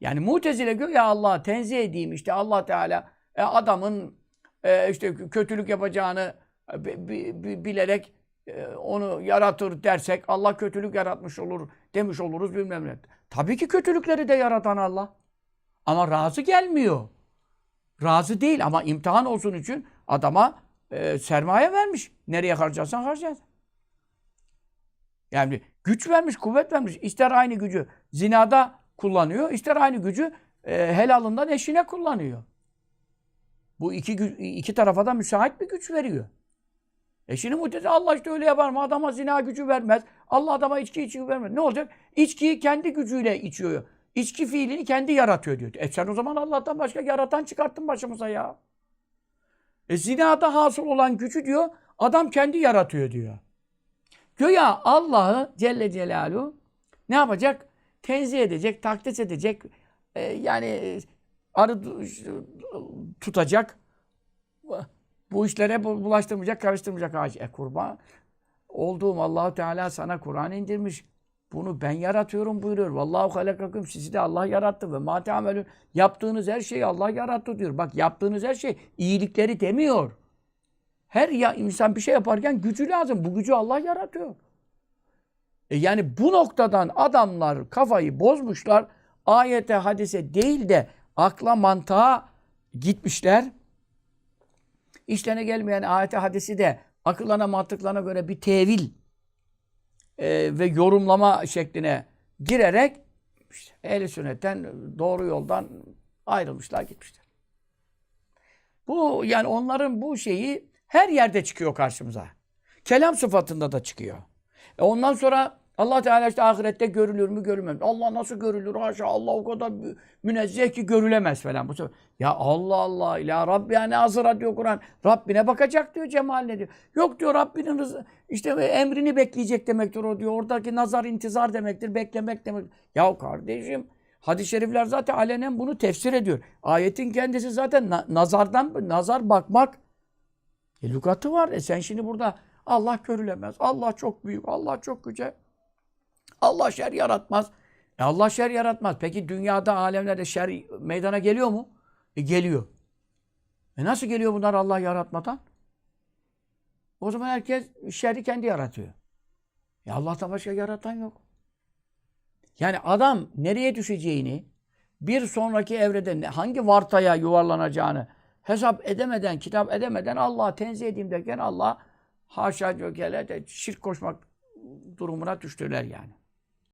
Yani mutezile diyor ya Allah'ı tenzih edeyim işte Allah Teala e, adamın e, işte kötülük yapacağını e, bi- bi- bi- bilerek e, onu yaratır dersek Allah kötülük yaratmış olur demiş oluruz bilmem ne. Tabii ki kötülükleri de yaratan Allah. Ama razı gelmiyor. Razı değil ama imtihan olsun için adama e, sermaye vermiş. Nereye harcarsan harcayacaksın. Yani güç vermiş, kuvvet vermiş. İster aynı gücü zinada kullanıyor, ister aynı gücü e, helalından eşine kullanıyor. Bu iki, iki tarafa da müsait bir güç veriyor. Eşini mutezi Allah işte öyle yapar mı? Adama zina gücü vermez. Allah adama içki içki vermez. Ne olacak? İçkiyi kendi gücüyle içiyor. İçki fiilini kendi yaratıyor diyor. E sen o zaman Allah'tan başka yaratan çıkarttın başımıza ya. E zinada hasıl olan gücü diyor, adam kendi yaratıyor diyor. Güya Allah'ı Celle Celaluhu ne yapacak? Tenzih edecek, takdis edecek. e, yani e, arı tutacak. Bu işlere bu- bulaştırmayacak, karıştırmayacak ağaç. E kurban olduğum Allahu Teala sana Kur'an indirmiş. Bunu ben yaratıyorum buyuruyor. Vallahu halakakum sizi de Allah yarattı ve ma teamelun. Yaptığınız her şeyi Allah yarattı diyor. Bak yaptığınız her şey iyilikleri demiyor. Her ya insan bir şey yaparken gücü lazım. Bu gücü Allah yaratıyor. E yani bu noktadan adamlar kafayı bozmuşlar. Ayete, hadise değil de akla, mantığa gitmişler. İşlerine gelmeyen ayete, hadisi de akıllarına, mantıklarına göre bir tevil e, ve yorumlama şekline girerek işte ehl sünnetten doğru yoldan ayrılmışlar gitmişler. Bu yani onların bu şeyi her yerde çıkıyor karşımıza. Kelam sıfatında da çıkıyor. E ondan sonra Allah Teala işte ahirette görülür mü görülmez? Allah nasıl görülür? Haşa Allah o kadar mü- münezzeh ki görülemez falan. Bu sefer, ya Allah Allah ila Rabbi yani azıra diyor Kur'an. Rabbine bakacak diyor cemaline diyor. Yok diyor Rabbinin rızı- işte emrini bekleyecek demektir o diyor. Oradaki nazar intizar demektir. Beklemek demek. Ya kardeşim hadis-i şerifler zaten alenen bunu tefsir ediyor. Ayetin kendisi zaten na- nazardan nazar bakmak e, lügatı var. E sen şimdi burada Allah görülemez. Allah çok büyük. Allah çok yüce. Allah şer yaratmaz. E Allah şer yaratmaz. Peki dünyada, alemlerde şer meydana geliyor mu? E geliyor. E nasıl geliyor bunlar Allah yaratmadan? O zaman herkes şerri kendi yaratıyor. E Allah'tan başka yaratan yok. Yani adam nereye düşeceğini, bir sonraki evrede hangi vartaya yuvarlanacağını hesap edemeden, kitap edemeden Allah'a tenzih edeyim derken Allah haşa cökele de şirk koşmak durumuna düştüler yani.